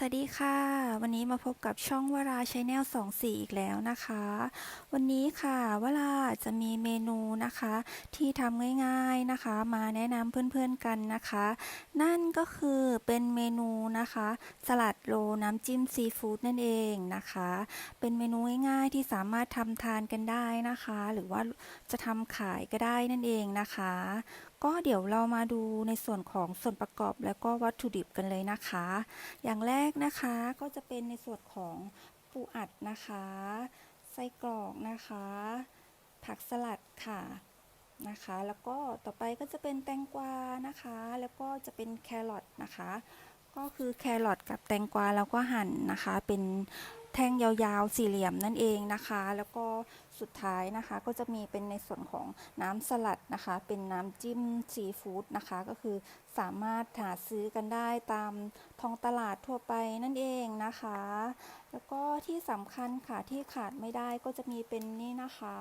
สวัสดีค่ะ วันนี้มาพบกับช่องวราชแนล24อีกแล้วนะคะ วันนี้ค่ะวราจะมีเมนูนะคะ ที่ทำง่ายๆนะคะ มาแนะนำเพื่อนๆกันนะคะ นั่นก็คือเป็นเมนูนะคะ สลัดโลน้ำจิ้มซีฟู้ดนั่นเองนะคะ เป็นเมนูง่ายๆที่สามารถทำทานกันได้นะคะ หรือว่าจะทำขายก็ได้นั่นเองนะคะ ก็เดี๋ยวเรามาดูในส่วนของส่วนประกอบแล้วก็วัตถุดิบกันเลยนะคะ อย่างแรกนะคะก็จะเป็นในส่วนของปูอัดนะคะไส้กรอกนะคะ ผักสลัดค่ะนะคะ แล้วก็ต่อไปก็จะเป็นแตงกวานะคะ แล้วก็จะเป็นแครอทนะคะ ก็คือแครอทกับแตงกวาแล้วก็หั่นนะคะ เป็น แท่งยาวๆ สี่เหลี่ยมนั่นเองนะคะ แล้วก็สุดท้ายนะคะก็จะมีเป็นในส่วนของน้ำสลัดนะคะ เป็นน้ำจิ้มซีฟู้ดนะคะ ก็คือสามารถหาซื้อกันได้ตามท้องตลาดทั่วไปนั่นเองนะคะ แล้วก็ที่สำคัญค่ะที่ขาดไม่ได้ก็จะมีเป็นนี่นะคะ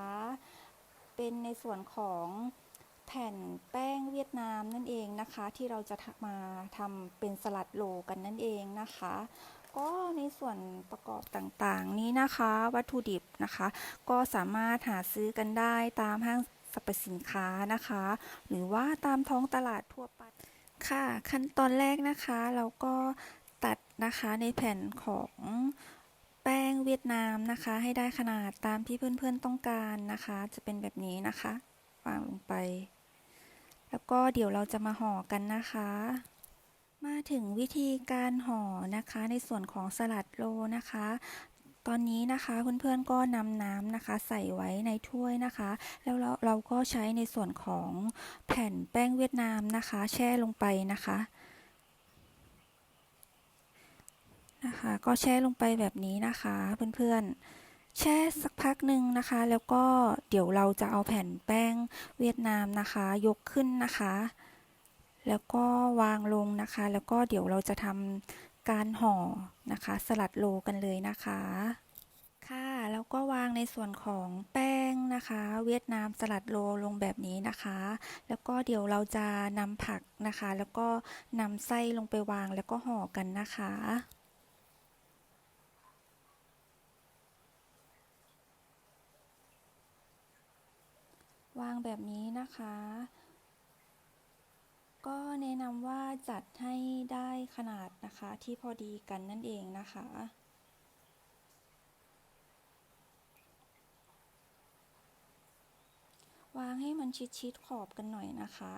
เป็นในส่วนของแผ่นแป้งเวียดนามนั่นเองนะคะ ที่เราจะมาทำเป็นสลัดโลกันนั่นเองนะคะ ก็ในส่วนประกอบต่างๆนี้นะคะ วัตถุดิบนะคะ ก็สามารถหาซื้อกันได้ตามห้างสรรพสินค้านะคะ หรือว่าตามท้องตลาดทั่วไปค่ะ ขั้นตอนแรกนะคะเราก็ตัดนะคะในแผ่นของแป้งเวียดนามนะคะ ให้ได้ขนาดตามที่เพื่อนๆต้องการนะคะ จะเป็นแบบนี้นะคะ วางลงไป แล้วก็เดี๋ยวเราจะมาห่อกันนะคะ มาถึงวิธีการห่อนะคะในส่วนของสลัดโลนะคะ ตอนนี้นะคะเพื่อนๆก็นำน้ำนะคะ ใส่ไว้ในถ้วยนะคะ แล้วเราเราก็ใช้ในส่วนของแผ่นแป้งเวียดนามนะคะ แช่ลงไปนะคะนะคะ ก็แช่ลงไปแบบนี้นะคะเพื่อนๆแช่สักพักหนึ่งนะคะ แล้วก็เดี๋ยวเราจะเอาแผ่นแป้งเวียดนามนะคะ ยกขึ้นนะคะ แล้วก็วางลงนะคะ แล้วก็เดี๋ยวเราจะทำการห่อนะคะ สลัดโลกันเลยนะคะ ค่ะ แล้วก็วางในส่วนของแป้งนะคะ เวียดนามสลัดโลลงแบบนี้นะคะ แล้วก็เดี๋ยวเราจะนำผักนะคะ แล้วก็นำไส้ลงไปวางแล้วก็ห่อกันนะคะวางแบบนี้นะคะ ก็แนะนำว่าจัดให้ได้ขนาดนะคะที่พอดีกันนั่นเองนะคะ วางให้มันชิดๆขอบกันหน่อยนะคะ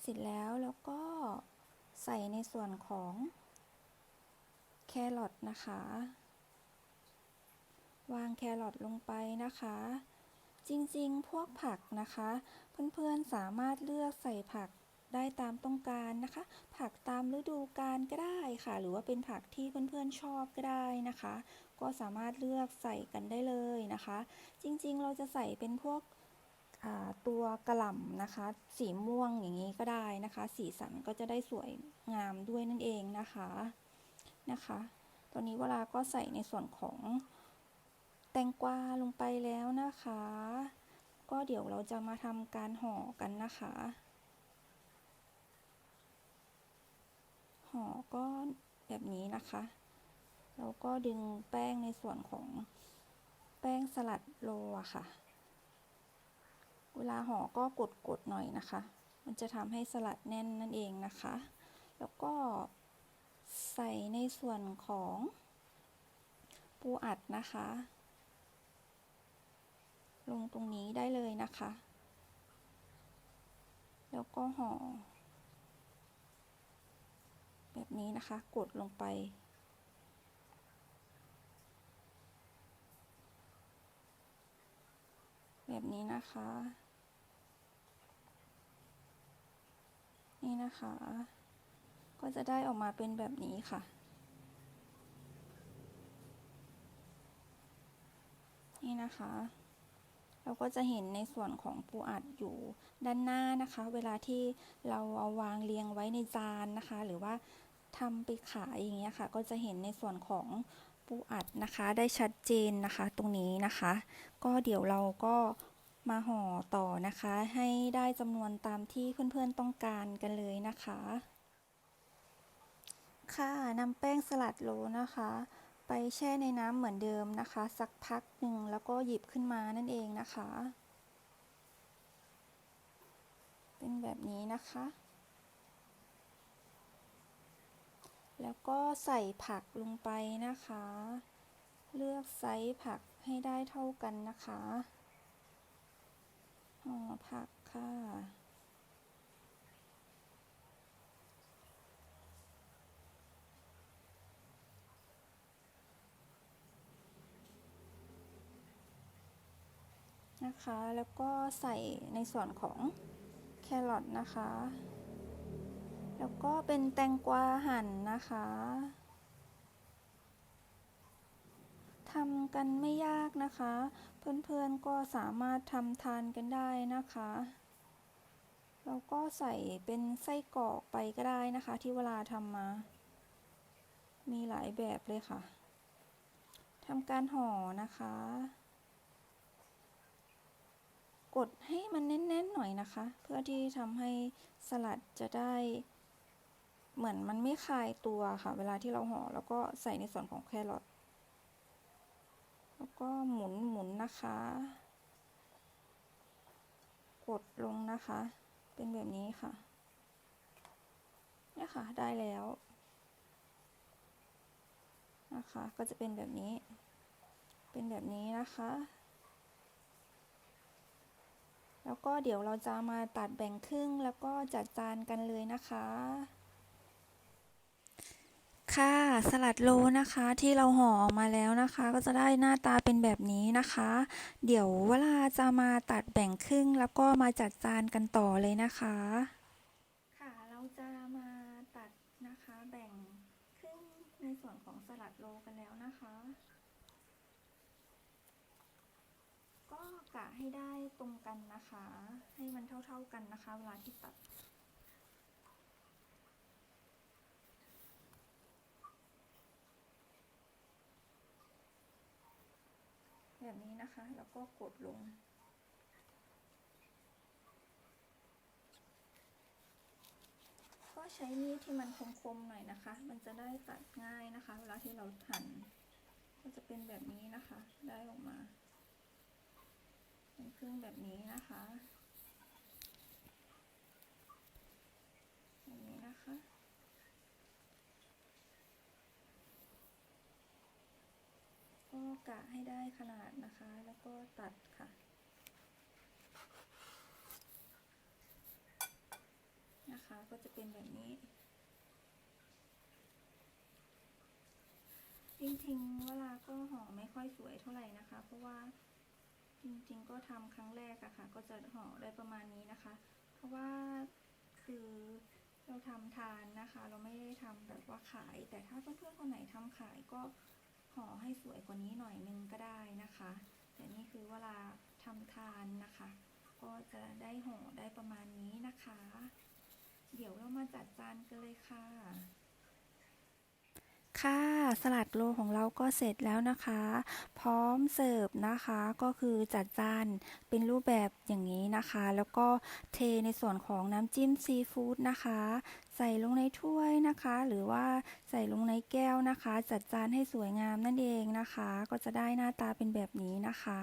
เสร็จแล้วแล้วก็ใส่ในส่วนของแครอทนะคะ วางแครอทลงไปนะคะ จริงๆ พวกผักนะคะ เพื่อนๆสามารถเลือกใส่ผัก ได้ตามต้องการนะคะ ผักตามฤดูกาลก็ได้ค่ะ หรือว่าเป็นผักที่เพื่อนๆชอบก็ได้นะคะ ก็สามารถเลือกใส่กันได้เลยนะคะ จริงๆเราจะใส่เป็นพวกตัวกระหล่ำนะคะ สีม่วงอย่างนี้ก็ได้นะคะ สีสันก็จะได้สวยงามด้วยนั่นเองนะคะนะคะ ตอนนี้เวลาก็ใส่ในส่วนของแตงกวาลงไปแล้วนะคะ ก็เดี๋ยวเราจะมาทำการห่อกันนะคะ ห่อก็แบบนี้นะคะเราก็ดึงแป้งในส่วนของแป้งสลัดโลอะค่ะ เวลาห่อก็กดๆหน่อยนะคะ มันจะทำให้สลัดแน่นนั่นเองนะคะ แล้วก็ใส่ในส่วนของปูอัดนะคะ ลงตรงนี้ได้เลยนะคะ แล้วก็ห่อ นี้นะคะ กดลงไป แบบนี้นะคะ นี่นะคะ ก็จะได้ออกมาเป็นแบบนี้ค่ะ นี่นะคะเราก็จะเห็นในส่วนของปูอัดอยู่ด้านหน้านะคะ เวลาที่เราเอาวางเรียงไว้ในจานนะคะ หรือว่า ทำไปขายอย่างเงี้ยค่ะ ก็จะเห็นในส่วนของปูอัดนะคะ ได้ชัดเจนนะคะ ตรงนี้นะคะ ก็เดี๋ยวเราก็มาห่อต่อนะคะ ให้ได้จำนวนตามที่เพื่อนๆต้องการกันเลยนะคะ ค่ะนำแป้งสลัดโรลนะคะ ไปแช่ในน้ำเหมือนเดิมนะคะ สักพักหนึ่งแล้วก็หยิบขึ้นมานั่นเองนะคะ เป็นแบบนี้นะคะ แล้วก็ใส่ผักลงไปนะคะ เลือกไซส์ผักให้ได้เท่ากันนะคะห่อผักค่ะ นะคะ แล้วก็ใส่ในส่วนของแครอทนะคะ แล้วก็เป็นแตงกวาหั่นนะคะทำกันไม่ยากนะคะ เพื่อนๆก็สามารถทำทานกันได้นะคะแล้วก็ใส่เป็นไส้กรอกไปก็ได้นะคะ ที่เวลาทำมา มีหลายแบบเลยค่ะทำการห่อนะคะ กดให้มันแน่นๆหน่อยนะคะ เพื่อที่ทำให้สลัดจะได้ เหมือนมันไม่คายตัวค่ะ เวลาที่เราห่อแล้วก็ใส่ในส่วนของแครอทแล้วก็หมุนหมุนนะคะ กดลงนะคะ เป็นแบบนี้ค่ะเนี่ยค่ะได้แล้วนะคะ ก็จะเป็นแบบนี้ เป็นแบบนี้นะคะ แล้วก็เดี๋ยวเราจะมาตัดแบ่งครึ่งแล้วก็จัดจานกันเลยนะคะ ค่ะ สลัดโลนะคะที่เราห่อออกมาแล้วนะคะ ก็จะได้หน้าตาเป็นแบบนี้นะคะ เดี๋ยวเวลาจะมาตัดแบ่งครึ่ง แล้วก็มาจัดจานกันต่อเลยนะคะ ค่ะเราจะมาตัดนะคะแบ่งครึ่งในส่วนของสลัดโลกันแล้วนะคะ ก็กะให้ได้ตรงกันนะคะ ให้มันเท่า ๆกันนะคะ เวลาที่ตัด แบบนี้นะคะ แล้วก็กดลง ก็ใช้มีดที่มันคมๆหน่อยนะคะ มันจะได้ตัดง่ายนะคะ เวลาที่เราหั่นก็จะเป็นแบบนี้นะคะ ได้ออกมา เป็นครึ่งแบบนี้นะคะ แบบนี้นะคะ กะให้ได้ขนาดนะคะ แล้วก็ตัดค่ะนะคะก็จะเป็นแบบนี้ จริงๆ เวลาก็ห่อไม่ค่อยสวยเท่าไหร่นะคะ เพราะว่าจริงๆ ก็ทำครั้งแรกอะค่ะ ก็จะห่อได้ประมาณนี้นะคะ เพราะว่าคือเราทำทานนะคะ เราไม่ได้ทำแบบว่าขาย แต่ถ้าเพื่อนๆคนไหนทำขายก็ ห่อให้สวยกว่านี้หน่อยนึงก็ได้นะคะ แต่นี่คือเวลาทำทานนะคะ ก็จะได้ห่อได้ประมาณนี้นะคะ เดี๋ยวเรามาจัดจานกันเลยค่ะ ค่ะ สลัดโลของเราก็เสร็จแล้วนะคะ พร้อมเสิร์ฟนะคะก็คือจัดจานเป็นรูปแบบอย่างนี้นะคะ แล้วก็เทในส่วนของน้ำจิ้มซีฟู้ดนะคะ ใส่ลงในถ้วยนะคะ หรือว่าใส่ลงในแก้วนะคะ จัดจานให้สวยงามนั่นเองนะคะ ก็จะได้หน้าตาเป็นแบบนี้นะคะ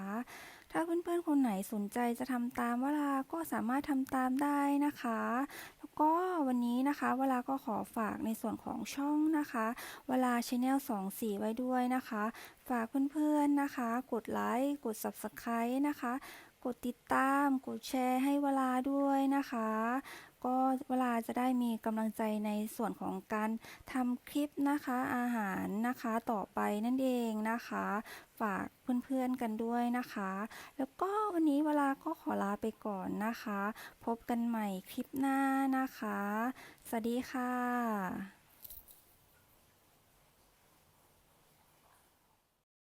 ถ้าเพื่อนๆคนไหนสนใจจะทำตามเวลาก็สามารถทำตามได้นะคะ ก็วันนี้นะคะเวลาก็ขอฝากในส่วนของช่องนะคะ เวลาชแนล24 ไว้ด้วยนะคะ ฝากเพื่อนๆนะคะ กดไลค์กด Subscribe นะคะ กดติดตาม กดแชร์ให้เวลาด้วยนะคะ ก็เวลาจะได้มีกำลังใจในส่วนของการทำคลิปนะคะอาหารนะคะต่อไปนั่นเองนะคะ ฝากเพื่อนๆกันด้วยนะคะ แล้วก็วันนี้เวลาก็ขอลาไปก่อนนะคะ พบกันใหม่คลิปหน้านะคะ สวัสดีค่ะ